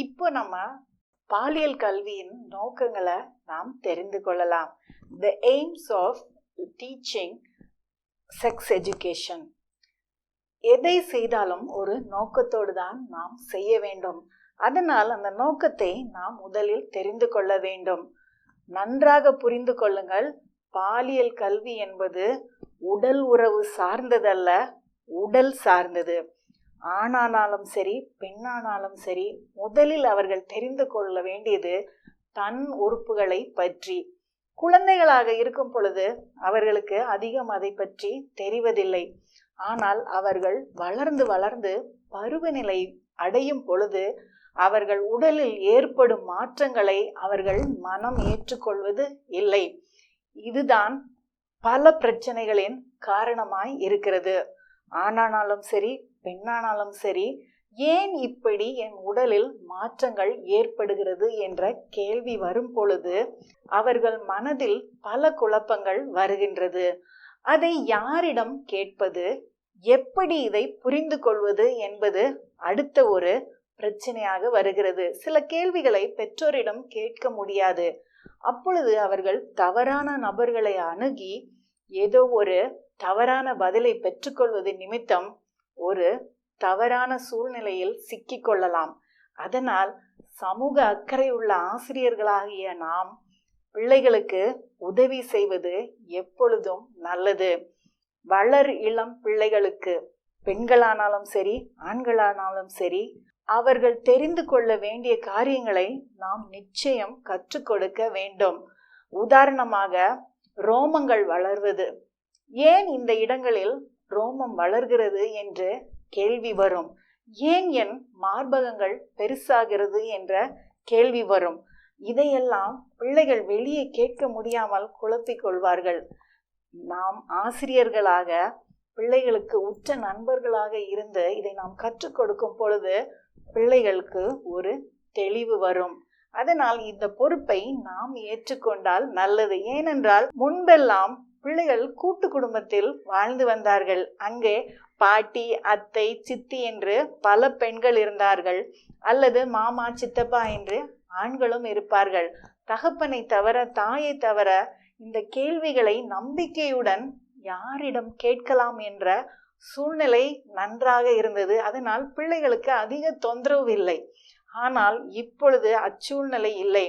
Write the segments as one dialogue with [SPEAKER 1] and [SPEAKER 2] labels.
[SPEAKER 1] இப்போ நம்ம பாலியல் கல்வியின் நோக்கங்களை நாம் தெரிந்து கொள்ளலாம். The aims of teaching sex education எதை செய்தாலும் ஒரு நோக்கத்தோடு தான் நாம் செய்ய வேண்டும். அதனால் அந்த நோக்கத்தை நாம் முதலில் தெரிந்து கொள்ள வேண்டும். நன்றாக புரிந்து கொள்ளுங்கள். பாலியல் கல்வி என்பது உடல் உறவு சார்ந்ததல்ல உடல் சார்ந்தது. ஆணானாலும் சரி பெண்ணானாலும் சரி முதலில் அவர்கள் தெரிந்து கொள்ள வேண்டியது தன் உறுப்புகளை பற்றி. குழந்தைகளாக இருக்கும் பொழுது அவர்களுக்கு அதிகம் அதை பற்றி தெரிவதில்லை. ஆனால் அவர்கள் வளர்ந்து வளர்ந்து பருவநிலை அடையும் பொழுது அவர்கள் உடலில் ஏற்படும் மாற்றங்களை அவர்கள் மனம் ஏற்றுக்கொள்வது இல்லை. இதுதான் பல பிரச்சனைகளின் காரணமாய் இருக்கிறது. ஆணானாலும் சரி பெண்ணானாலும் சரி ஏன் இப்படி என் உடலில் மாற்றங்கள் ஏற்படுகிறது என்ற கேள்வி வரும் பொழுது அவர்கள் மனதில் பல குழப்பங்கள் வருகின்றது. அதை யாரிடம் கேட்பது எப்படி இதை புரிந்து கொள்வது என்பது அடுத்த ஒரு பிரச்சனையாக வருகிறது. சில கேள்விகளை பெற்றோரிடம் கேட்க முடியாது. அப்பொழுது அவர்கள் தவறான நபர்களை அணுகி ஏதோ ஒரு தவறான பதிலை பெற்றுக்கொள்வது நிமித்தம் ஒரு தவறான சூழ்நிலையில் சிக்கிக்கொள்ளலாம். அதனால் சமூக அக்கறை உள்ள ஆசிரியர்களாகிய நாம் பிள்ளைகளுக்கு உதவி செய்வது எப்பொழுதும் நல்லது. வளர் இளம் பிள்ளைகளுக்கு பெண்களானாலும் சரி ஆண்களானாலும் சரி அவர்கள் தெரிந்து கொள்ள வேண்டிய காரியங்களை நாம் நிச்சயம் கற்றுக் கொடுக்க வேண்டும். உதாரணமாக ரோமங்கள் வளர்வது. ஏன் இந்த இடங்களில் ரோமம் வளர்கிறது என்று கேள்வி வரும். ஏன் என் மார்பகங்கள் பெருசாகிறது என்ற கேள்வி வரும். இதையெல்லாம் பிள்ளைகள் வெளியே கேட்க முடியாமல் குழப்பிக் கொள்வார்கள். நாம் ஆசிரியர்களாக பிள்ளைகளுக்கு உற்ற நண்பர்களாக இருந்து இதை நாம் கற்றுக் கொடுக்கும் பொழுது பிள்ளைகளுக்கு ஒரு தெளிவு வரும். அதனால் இந்த பொறுப்பை நாம் ஏற்றுக்கொண்டால் நல்லது. ஏனென்றால் முன்பெல்லாம் பிள்ளைகள் கூட்டு குடும்பத்தில் வாழ்ந்து வந்தார்கள். அங்கே பாட்டி அத்தை சித்தி என்று பல பெண்கள் இருந்தார்கள். அல்லது மாமா சித்தப்பா என்று ஆண்களும் இருப்பார்கள். தகப்பனை தவிர தாயை தவிர இந்த கேள்விகளை நம்பிக்கையுடன் யாரிடம் கேட்கலாம் என்ற சூழ்நிலை நன்றாக இருந்தது. அதனால் பிள்ளைகளுக்கு அதிக தொந்தரவு இல்லை. ஆனால் இப்பொழுது அச்சூழ்நிலை இல்லை.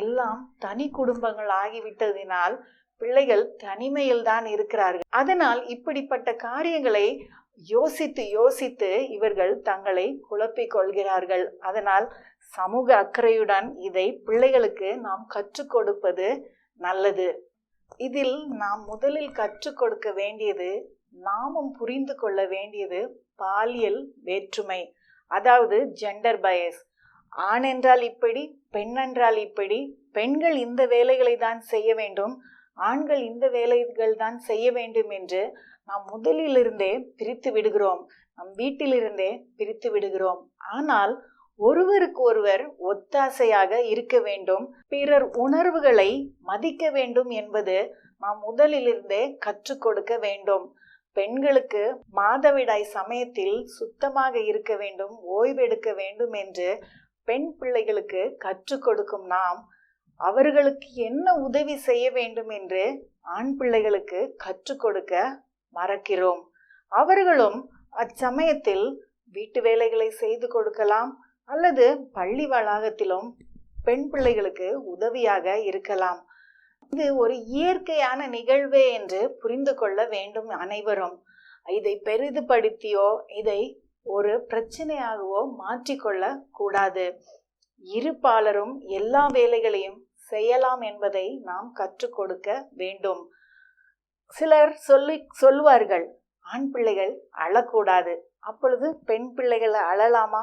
[SPEAKER 1] எல்லாம் தனி குடும்பங்கள் ஆகிவிட்டதினால் பிள்ளைகள் தனிமையில் தான் இருக்கிறார்கள். அதனால் இப்படிப்பட்ட காரியங்களை யோசித்து யோசித்து இவர்கள் தங்களை குழப்பிக் கொள்கிறார்கள். அதனால் சமூக அக்கறையுடன் இதை பிள்ளைகளுக்கு நாம் கற்றுக் கொடுப்பது நல்லது. இதில் நாம் முதலில் கற்றுக் கொடுக்க வேண்டியது நாமும் புரிந்து கொள்ள வேண்டியது பாலியல் வேற்றுமை அதாவது ஜெண்டர் பயஸ் ஆண் என்றால் இப்படி பெண் என்றால் இப்படி பெண்கள் இந்த வேலைகளை தான் செய்ய வேண்டும். ஆண்கள் இந்த வேலைகள் தான் செய்ய வேண்டும் என்று நாம் முதலிலிருந்தே பிரித்து விடுகிறோம். நம் வீட்டிலிருந்தே பிரித்து விடுகிறோம். ஆனால் ஒருவருக்கு ஒருவர் ஒத்தாசையாக இருக்க வேண்டும். பிறர் உணர்வுகளை மதிக்க வேண்டும் என்பது நாம் முதலிலிருந்தே கற்றுக் கொடுக்க வேண்டும். பெண்களுக்கு மாதவிடாய் சமயத்தில் சுத்தமாக இருக்க வேண்டும் ஓய்வெடுக்க வேண்டும் என்று பெண் பிள்ளைகளுக்கு கற்றுக் கொடுக்கும் நாம் அவர்களுக்கு என்ன உதவி செய்ய வேண்டும் என்று ஆண் பிள்ளைகளுக்கு கற்றுக் கொடுக்க மறக்கிறோம். அவர்களும் அச்சமயத்தில் வீட்டு வேலைகளை செய்து கொடுக்கலாம் அல்லது பள்ளி வளாகத்திலும் பெண் பிள்ளைகளுக்கு உதவியாக இருக்கலாம். இது ஒரு இயற்கையான நிகழ்வே என்று புரிந்து கொள்ள வேண்டும் அனைவரும். இதை பெரிதுபடுத்தியோ இதை ஒரு பிரச்சனையாகவோ மாற்றிக்கொள்ள கூடாது. இருப்பாளரும் எல்லா வேலைகளையும் செய்யலாம் என்பதை நாம் கற்றுக் கொடுக்க வேண்டும். சிலர் சொல்லி சொல்வார்கள் ஆண் பிள்ளைகள் அழக்கூடாது. அப்பொழுது பெண் பிள்ளைகளை அழலாமா?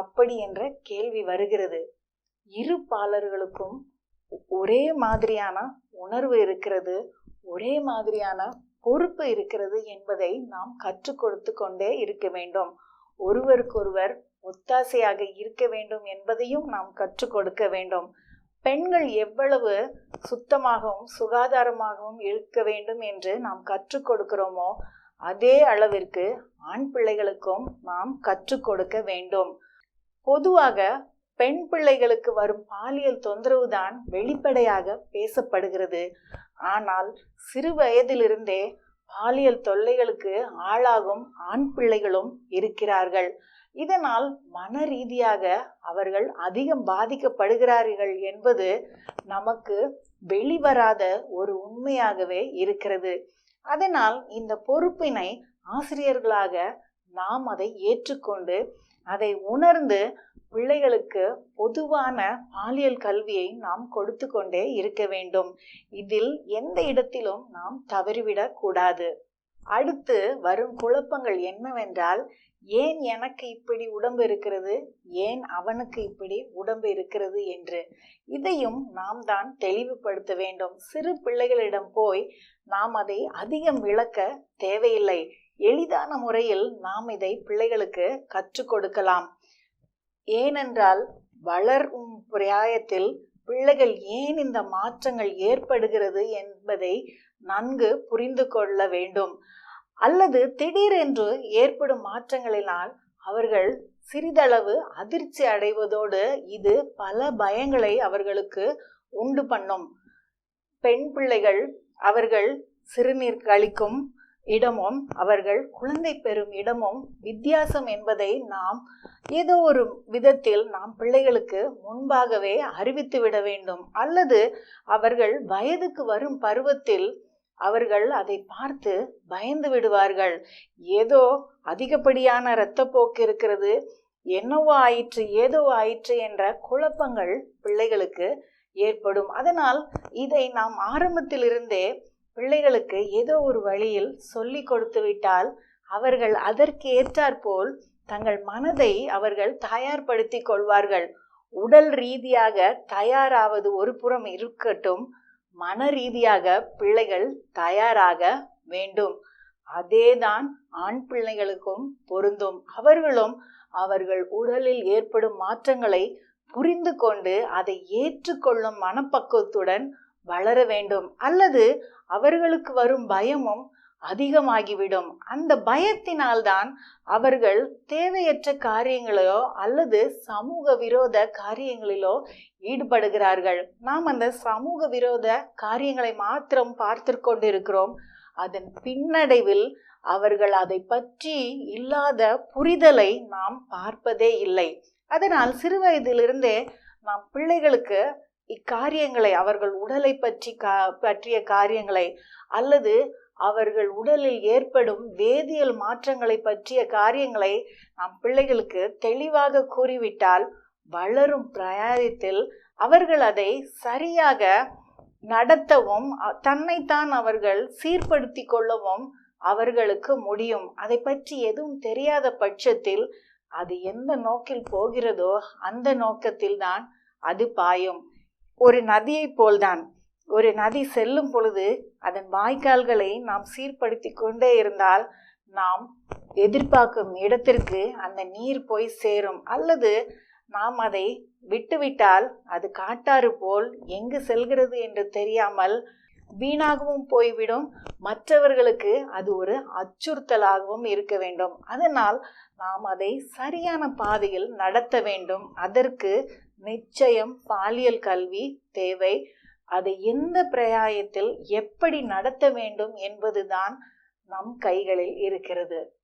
[SPEAKER 1] அப்படி என்ற கேள்வி வருகிறது. இரு பாலர்களுக்கும் ஒரே மாதிரியான உணர்வு இருக்கிறது ஒரே மாதிரியான பொறுப்பு இருக்கிறது என்பதை நாம் கற்றுக் கொடுத்து கொண்டே இருக்க வேண்டும். ஒருவருக்கொருவர் ஒத்தாசையாக இருக்க வேண்டும் என்பதையும் நாம் கற்றுக் கொடுக்க வேண்டும். பெண்கள் எவ்வளவு சுத்தமாகவும் சுகாதாரமாகவும் இருக்க வேண்டும் என்று நாம் கற்றுக் கொடுக்கிறோமோ அதே அளவிற்கு ஆண் பிள்ளைகளுக்கும் நாம் கற்றுக் கொடுக்க வேண்டும். பொதுவாக பெண் பிள்ளைகளுக்கு வரும் பாலியல் தொந்தரவுதான் வெளிப்படையாக பேசப்படுகிறது. ஆனால் சிறு வயதிலிருந்தே பாலியல் தொல்லைகளுக்கு ஆளாகும் ஆண் பிள்ளைகளும் இருக்கிறார்கள். இதனால் மன ரீதியாக அவர்கள் அதிகம் பாதிக்கப்படுகிறார்கள் என்பது நமக்கு வெளிவராத ஒரு உண்மையாகவே இருக்கிறது. அதனால் இந்த பொறுப்பினை ஆசிரியர்களாக நாம் அதை ஏற்றுக்கொண்டு அதை உணர்ந்து பிள்ளைகளுக்கு பொதுவான பாலியல் கல்வியை நாம் கொடுத்து கொண்டே இருக்க வேண்டும். இதில் எந்த இடத்திலும் நாம் தவறிவிடக்கூடாது அடுத்து வரும் குழப்பங்கள் என்னவென்றால் ஏன் எனக்கு இப்படி உடம்பு இருக்கிறது? ஏன் அவனுக்கு இப்படி உடம்பு இருக்கிறது என்று. இதையும் நாம் தான் தெளிவுபடுத்த வேண்டும். சிறு பிள்ளைகளிடம் போய் நாம் அதை அதிகம் விளக்க தேவையில்லை. எளிதான முறையில் நாம் இதை பிள்ளைகளுக்கு கற்றுக் கொடுக்கலாம். ஏனென்றால் வளரும் பிராயத்தில் பிள்ளைகள் ஏன் இந்த மாற்றங்கள் ஏற்படுகிறது என்பதை நன்கு புரிந்து கொள்ள வேண்டும். அல்லது திடீரென்று ஏற்படும் மாற்றங்களினால் அவர்கள் சிறிதளவு அதிர்ச்சி அடைவதோடு இது பல பயங்களை அவர்களுக்கு உண்டு பண்ணும். பெண் பிள்ளைகள் அவர்கள் சிறுநீர் கழிக்கும் இடமும் அவர்கள் குழந்தை பெறும் இடமும் வித்தியாசம் என்பதை நாம் ஏதோ ஒரு விதத்தில் நாம் பிள்ளைகளுக்கு முன்பாகவே அறிவித்து விட வேண்டும். அல்லது அவர்கள் வயதுக்கு வரும் பருவத்தில் அவர்கள் அதை பார்த்து பயந்து விடுவார்கள். ஏதோ அதிகப்படியான இரத்தப்போக்கு இருக்கிறது. என்னவோ ஆயிற்று ஏதோ ஆயிற்று என்ற குழப்பங்கள் பிள்ளைகளுக்கு ஏற்படும். அதனால் இதை நாம் ஆரம்பத்திலிருந்தே பிள்ளைகளுக்கு ஏதோ ஒரு வழியில் சொல்லி கொடுத்து விட்டால் அவர்கள் அதற்கு ஏற்றாற்போல் தங்கள் மனதை அவர்கள் தயார்படுத்தி கொள்வார்கள். உடல் ரீதியாக தயாராவது ஒரு புறம் இருக்கட்டும் மன ரீதியாக பிள்ளைகள் தயாராக வேண்டும். அதேதான் ஆண் பிள்ளைகளுக்கும் பொருந்தும். அவர்களும் அவர்கள் உடலில் ஏற்படும் மாற்றங்களை புரிந்து கொண்டு அதை ஏற்றுக்கொள்ளும் மனப்பக்குவத்துடன் வளர வேண்டும். அல்லது அவர்களுக்கு வரும் பயமும் அதிகமாகிவிடும். அந்த பயத்தினால்தான் அவர்கள் தேவையற்ற காரியங்களிலோ அல்லது சமூக விரோத காரியங்களிலோ ஈடுபடுகிறார்கள். நாம் அந்த சமூக விரோத காரியங்களை மாத்திரம் பார்த்து கொண்டிருக்கிறோம். அதன் பின்னடைவில் அவர்கள் அதை பற்றி இல்லாத புரிதலை நாம் பார்ப்பதே இல்லை. அதனால் சிறுவயதிலிருந்தே நாம் பிள்ளைகளுக்கு இக்காரியங்களை அவர்கள் உடலை பற்றி கா பற்றிய காரியங்களை அல்லது அவர்கள் உடலில் ஏற்படும் வேதியியல் மாற்றங்களை பற்றிய காரியங்களை நம் பிள்ளைகளுக்கு தெளிவாக கூறிவிட்டால் வளரும் பிரயாணத்தில் அவர்கள் அதை சரியாக நடத்தவும் தன்னைத்தான் அவர்கள் சீர்படுத்தி கொள்ளவும் அவர்களுக்கு முடியும். அதை பற்றி எதுவும் தெரியாத பட்சத்தில் அது எந்த நோக்கில் போகிறதோ அந்த நோக்கத்தில் தான் அது பாயும். ஒரு நதியை போல்தான். ஒரு நதி செல்லும் பொழுது அதன் வாய்க்கால்களை நாம் சீர்படுத்தி கொண்டே இருந்தால் நாம் எதிர்பார்க்கும் இடத்திற்கு அந்த நீர் போய் சேரும். அல்லது நாம் அதை விட்டுவிட்டால் அது காட்டாறு போல் எங்கு செல்கிறது என்று தெரியாமல் வீணாகவும் போய்விடும். மற்றவர்களுக்கு அது ஒரு அச்சுறுத்தலாகவும் இருக்க வேண்டும். அதனால் நாம் அதை சரியான பாதையில் நடத்த வேண்டும். அதற்கு நிச்சயம் பாலியல் கல்வி தேவை. அதை எந்த பிரயாயத்தில் எப்படி நடத்த வேண்டும் என்பதுதான் நம் கைகளில் இருக்கிறது.